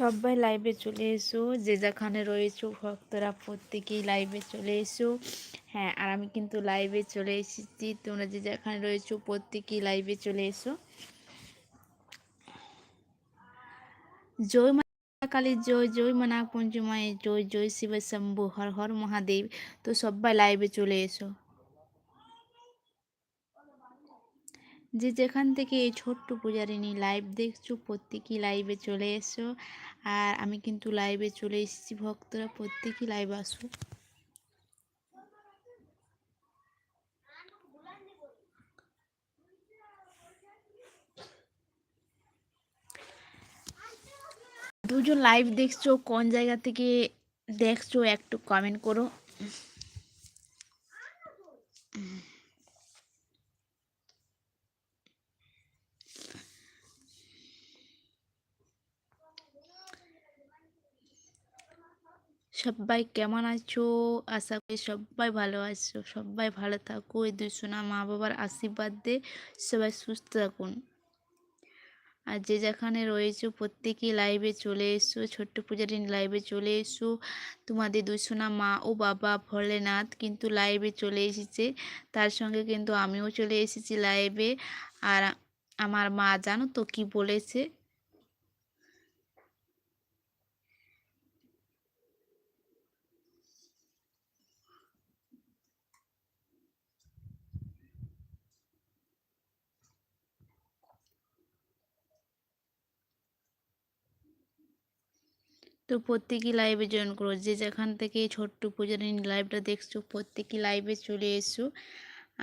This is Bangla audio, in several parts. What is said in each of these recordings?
সবাই লাইভে চলে এসো। যে যেখানে রয়েছো, ভক্তরা প্রত্যেকেই লাইভে চলে এসো। হ্যাঁ আর আমি কিন্তু লাইভে চলে এসেছি। তোমরা যে যেখানে রয়েছো, প্রত্যেকেই লাইভে চলে এসো। জয় মা কালী, জয় জয় মা নাগ পঞ্চমায় জয় জয় শিব শম্ভু, হর হর মহাদেব। তো সবাই লাইভে চলে এসো। যে যেখান থেকে এই ছোট্ট পূজারিণী লাইভ দেখছ, প্রত্যেকই লাইভে চলে এসো। আর আমি কিন্তু লাইভে চলে এসেছি, ভক্তরা প্রত্যেকই লাইভ আসো। দুজন লাইভ দেখছ, কোন জায়গা থেকে দেখছ, একটু কমেন্ট করো। সবাই কেমন আছো? আশা করি সবাই ভালো আছো। সবাই ভালো থাকো। এই দুই সোনা মা বাবার আশীর্বাদ দিয়ে সবাই সুস্থ থাকুন। আর যে যেখানে রয়েছো প্রত্যেকেই লাইভে চলে এসো, ছোট্ট পূজারি লাইভে চলে এসো। তোমাদের দুই সোনা মা ও বাবা ভোলেনাথ কিন্তু লাইভে চলে এসেছে। তার সঙ্গে কিন্তু আমিও চলে এসেছি লাইভে আর আমার মা জানো তো কি বলেছে? তো প্রত্যেকেই লাইভে জয়েন করো। যে যেখান থেকে ছোট্ট পূজারিনী লাইভটা দেখছ, প্রত্যেকেই লাইভে চলে এসো।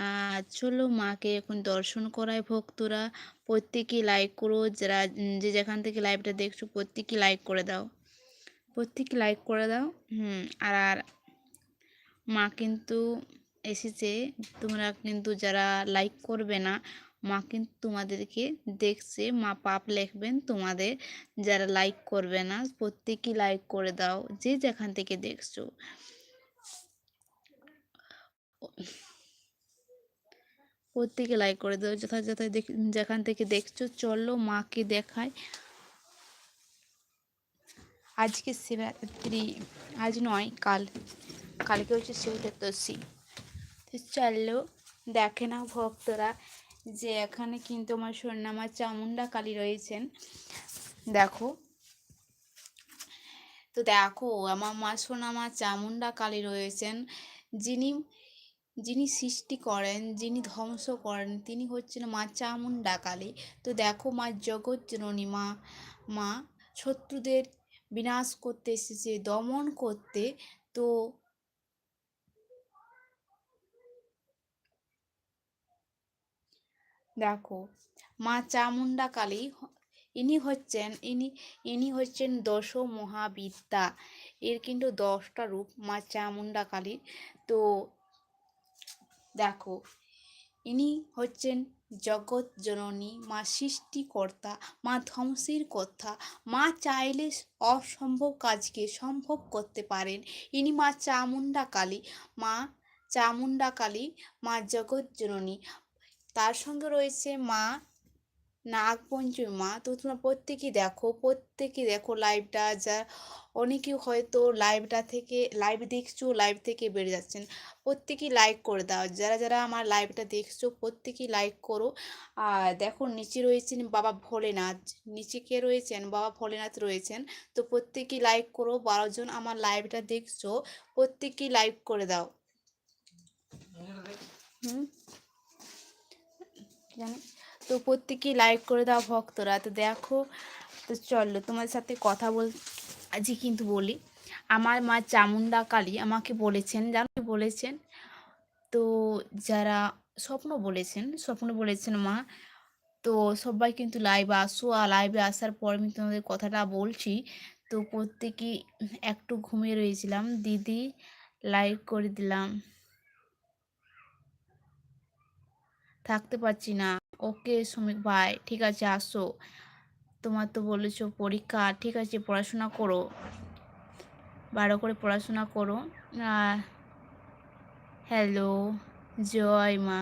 আর চলো মাকে এখন দর্শন করায় ভক্তরা। প্রত্যেকেই লাইক করো। যারা যে যেখান থেকে লাইভটা দেখছ, প্রত্যেকেই লাইক করে দাও। প্রত্যেকে লাইক করে দাও। হুম, আর আর মা কিন্তু এসেছে। তোমরা কিন্তু যারা লাইক করবে না মা কিন্তু তোমাদেরকে দেখছে, মা পাপ লিখবেন তোমাদের। যারা লাইক করবে না, প্রত্যেকেই লাইক করে দাও, যে যেখান থেকে দেখছ। প্রত্যেকে লাইক করে দাও, যথাযথ যেখান থেকে দেখছ, চলো মাকে দেখায়। আজকে শিবরাত্রি, আজ নয়, কাল, কালকে হচ্ছে শিবচতুর্থী। তো চলো, দেখে না ভক্তরা যে এখানে কিন্তু আমার সোনামা চামুন্ডা কালী রয়েছেন। দেখো। তো দেখো, আমার মা সোনামা চামুন্ডা কালী রয়েছেন। যিনি যিনি সৃষ্টি করেন, যিনি ধ্বংস করেন, তিনি হচ্ছেন মা চামুন্ডা কালী। তো দেখো, মা জগৎ জননী মা মা শত্রুদের বিনাশ করতে এসেছে, দমন করতে। তো দেখো, মা চামুন্ডা কালী ইনি হচ্ছেন, ইনি ইনি হচ্ছেন দশ মহাবিদ্যা এর কিন্তু দশটা রূপ মা চামুন্ডা কালীর তো দেখো, ইনি হচ্ছেন জগৎ জননী, মা সৃষ্টিকর্তা, মা ধ্বংসের কথা মা চাইলে অসম্ভব কাজকে সম্ভব করতে পারেন। ইনি মা চামুন্ডা কালী, মা চামুন্ডা কালী, মা জগৎ জননী তার সঙ্গে রয়েছে মা, নাগপঞ্চমী মা। তো তোমরা প্রত্যেকেই দেখো প্রত্যেকেই দেখো লাইভটা যা অনেকে হয়তো লাইভটা থেকে লাইভ দেখছ লাইভ থেকে বেড়ে যাচ্ছেন। প্রত্যেকেই লাইক করে দাও। যারা যারা আমার লাইভটা দেখছ, প্রত্যেকেই লাইক করো। আর দেখো, নিচে রয়েছেন বাবা ভোলেনাথ। নিচে কে রয়েছেন? বাবা ভোলেনাথ রয়েছেন। তো প্রত্যেকেই লাইক করো। বারো জন আমার লাইভটা দেখছ, প্রত্যেকেই লাইক করে দাও। হুম? জানি তো প্রত্যেকেই লাইক করে দাও ভক্তরা। তো দেখো, তো চলো তোমার সাথে কথা বল আজই কিন্তু বলি। আমার মা চামুন্ডা কালী আমাকে বলেছেন, জানো বলেছেন? তো যারা স্বপ্ন বলেছেন স্বপ্ন বলেছেন মা, তো সবাই কিন্তু লাইভে আসো। আর লাইভে আসার পর আমি তোমাদের কথাটা বলছি। তো প্রত্যেকেই একটু ঘুমিয়ে রয়েছিলাম। দিদি লাইক করে দিলাম। থাকতে পারছি না। ওকে শ্রমিক ভাই ঠিক আছে, আসো। তোমার তো বলেছ পরীক্ষা, ঠিক আছে, পড়াশোনা করো। ভালো করে পড়াশোনা করো। হ্যালো জয় মা।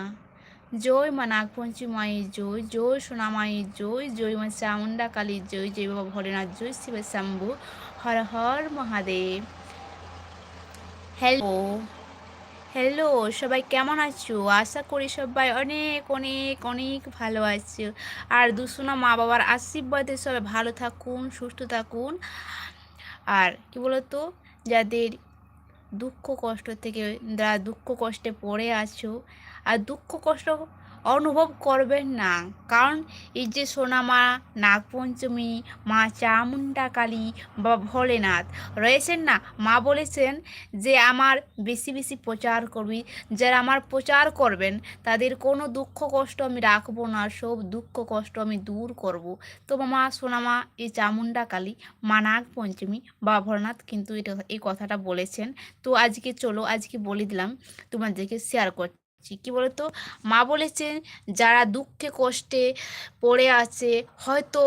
জয় মা নাগপঞ্চী মায়ের জয় জয় সোনা মায়ের জয় জয় মা চামুন্ডা কালীর জয় জয় বাবা ভোলেনাথ জয়, শিব শম্ভু, হর হর মহাদেব। হ্যালো হ্যালো সবাই কেমন আছো? আশা করি সবাই অনেক অনেক অনেক ভালো আছো। আর দুশোনা মা বাবার আশীর্বাদে সবাই ভালো থাকুন, সুস্থ থাকুন। আর কি বলতো? যাদের দুঃখ কষ্ট থেকে, যারা দুঃখ কষ্টে পড়ে আছো, আর দুঃখ কষ্ট অনুভব করবেন না। কারণ এই যে সোনামা, নাগপঞ্চমী, মা চামুন্ডা কালী বা ভোলেনাথ রয়েছেন না, মা বলেছেন যে আমার বেশি বেশি প্রচার করবি, যারা আমার প্রচার করবেন তাদের কোনো দুঃখ কষ্ট আমি রাখব না, সব দুঃখ কষ্ট আমি দূর করব। তো মা সোনামা, এই চামুন্ডা কালী, মা নাগপঞ্চমী বা ভোলেনাথ কিন্তু এটা, এই কথাটা বলেছেন। তো আজকে চলো, আজকে বলে দিলাম, তোমাদেরকে শেয়ার করতে কি বলতো? মা বলেছেন, যারা দুঃখে কষ্টে পড়ে আছে, হয়তো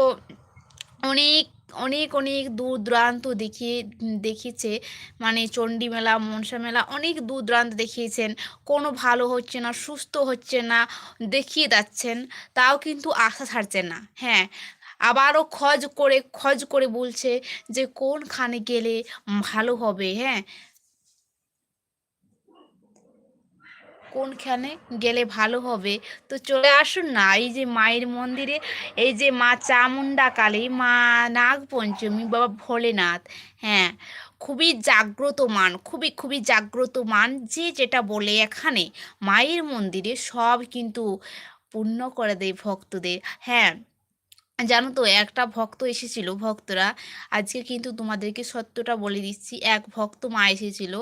অনেক অনেক অনেক দূর দূরান্ত দেখিয়ে দেখিয়েছে মানে চণ্ডী মেলা, মনসা মেলা, অনেক দূর দূরান্ত দেখিয়েছেন। কোনো ভালো হচ্ছে না, সুস্থ হচ্ছে না, দেখিয়ে যাচ্ছেন, তাও কিন্তু আশা ছাড়ছে না। হ্যাঁ আবারও খোঁজ করে খোঁজ করে বলছে যে কোনখানে গেলে ভালো হবে হ্যাঁ। কোনখানে গেলে ভালো হবে? তো চলে আসুন না, এই যে মায়ের মন্দিরে, এই যে মা চামুন্ডা কালী, মা নাগপঞ্চমী, বাবা ভোলেনাথ হ্যাঁ খুবই জাগ্রত মান খুবই খুবই জাগ্রত মান যে যেটা বলে এখানে, মায়ের মন্দিরে সব কিন্তু পূর্ণ করে দেয় ভক্তদের হ্যাঁ জানো তো, একটা ভক্ত এসেছিল, ভক্তরা। আজকে কিন্তু তোমাদেরকে সত্যটা বলে দিচ্ছি, এক ভক্ত মা এসেছিল।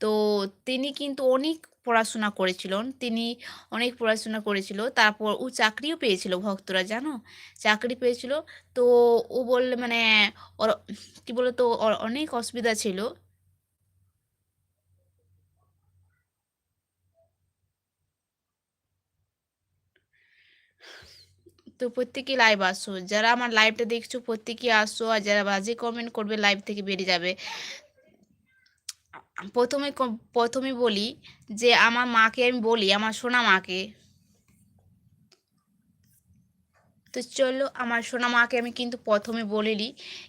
তো তিনি কিন্তু অনেক পড়াশোনা করেছিলেন, তিনি অনেক পড়াশোনা করেছিল, তারপর ও চাকরিও পেয়েছিল ভক্তরা, জানো? চাকরি পেয়েছিল, তো ও বললে মানে ওর, কী বলতো অনেক অসুবিধা ছিল। তো প্রত্যেকে লাইভ আসো। যারা আমার লাইভটা দেখছ প্রত্যেকে আসো আর যারা বাজে কমেন্ট করবে লাইভ থেকে বেরিয়ে যাবে। প্রথমে প্রথমে বলি যে, আমার মাকে আমি বলি, আমার সোনা মাকে। তো চলো আমার সোনা মাকে আমি কিন্তু প্রথমে বলিনি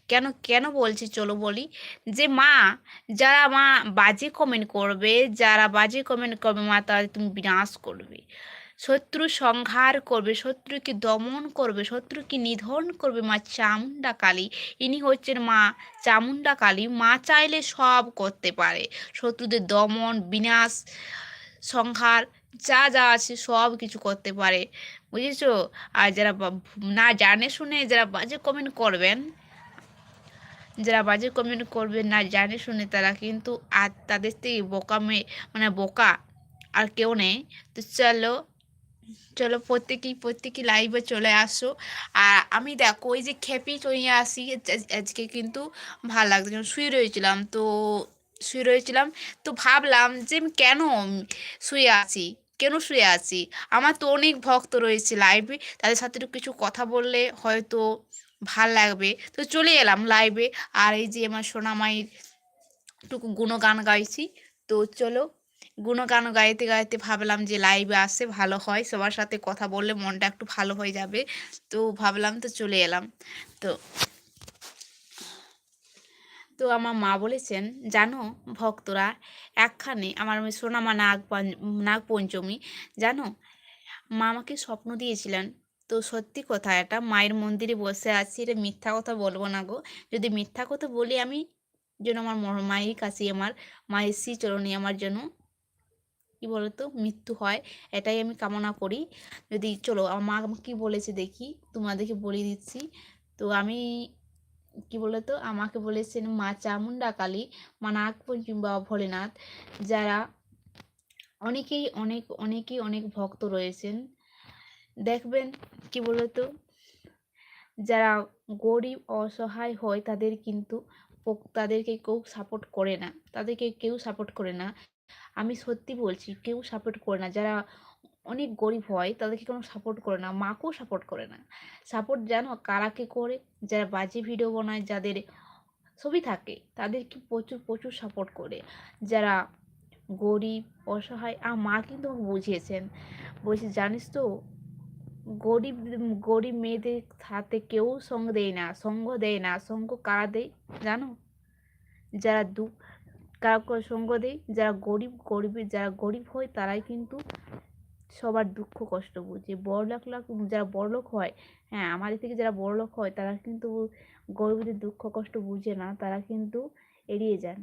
কেন কেন বলছি চলো বলি? যে মা, যারা মা বাজে কমেন্ট করবে, যারা বাজে কমেন্ট করবে মা তাদের তুমি বিনাশ করবে। শত্রু সংহার করবে, শত্রুকে দমন করবে, শত্রুকে নিধন করবে মা চামুন্ডা কালী। ইনি হচ্ছেন মা চামুন্ডা কালী। মা চাইলে সব করতে পারে। শত্রুদের দমন, বিনাশ, সংহার যা যা আছে সব কিছু করতে পারে, বুঝেছ? আর যারা না জানে শুনে যারা বাজে কমেন্ট করবেন, যারা বাজে কমেন্ট করবে না জানে শুনে তারা কিন্তু আর তাদের থেকে বোকা মেয়ে মানে বোকা আর কেউ নেই। তো চলো চলো প্রত্যেকেই প্রত্যেকেই লাইভে চলে আসো। আর আমি দেখো, ওই যে খেপি চলে আসি আজকে কিন্তু ভালো লাগছে শুয়ে রয়েছিলাম। তো শুয়ে রয়েছিলাম। তো ভাবলাম যে আমি কেন শুয়ে আছি? কেন শুয়ে আছি? আমার তো অনেক ভক্ত রয়েছে লাইভে তাদের সাথে কিছু কথা বললে হয়তো ভালো লাগবে। তো চলে এলাম লাইভে আর এই যে আমার সোনামাইয়ের একটু গুণগান গাইছি। তো চলো, গুণগান গাইতে গাইতে ভাবলাম যে লাইভে আসে, ভালো হয়। সবার সাথে কথা বললে মনটা একটু ভালো হয়ে যাবে। তো ভাবলাম তো চলে এলাম। তো তো আমার মা বলেছেন, জানো ভক্তরা একখানে আমার সোনামা নাগ নাগ পঞ্চমী, জানো? মা আমাকে স্বপ্ন দিয়েছিলেন। তো সত্যি কথা এটা মায়ের মন্দিরে বসে আছি, এটা মিথ্যা কথা বলব না গো। যদি মিথ্যা কথা বলি আমি, যেন আমার মায়ের কাছে, আমার মায়ের শ্রী শ্রীচরণী আমার জন্য কি বলতো, মৃত্যু হয়, এটাই আমি কামনা করি। যদি চলো, আমার মা কী বলেছে দেখি, তোমাদেরকে বলে দিচ্ছি। তো আমি কি বলতো? আমাকে বলেছেন মা চামুন্ডা কালী, মা নাগপঞ্চমী কিংবা ভোলেনাথ, যারা অনেকেই অনেক অনেকেই অনেক ভক্ত রয়েছেন। দেখবেন কি বলতো? যারা গরিব, অসহায় হয় তাদের কিন্তু তাদেরকে কেউ সাপোর্ট করে না। তাদেরকে কেউ সাপোর্ট করে না। আমি সত্যি বলছি, কেউ সাপোর্ট করে না। যারা অনেক গরিব হয়, তাদেরকে কোনো সাপোর্ট করে না, মাকেও সাপোর্ট করে না। সাপোর্ট জানো কারাকে করে, যারা বাজে ভিডিও বানায়, যাদের ছবি থাকে, তাদেরকে প্রচুর প্রচুর সাপোর্ট করে। যারা গরিব, অসহায় আর মা কিন্তু আমাকে বুঝিয়েছেন। বলছি, জানিস তো, গরিব গরিব মেয়েদের সাথে কেউ সঙ্গ দেয় না, সঙ্গ দেয় না, সঙ্গ কারা দেয় জানো? যারা দু কারা সঙ্গ দেয়, যারা গরিব, গরিবের, যারা গরিব হয়, তারাই কিন্তু সবার দুঃখ কষ্ট বুঝে। বড়লোক লোক, যারা বড়লোক হয় হ্যাঁ আমাদের থেকে যারা বড়লোক হয়, তারা কিন্তু গরিবদের দুঃখ কষ্ট বুঝে না, তারা কিন্তু এড়িয়ে যান।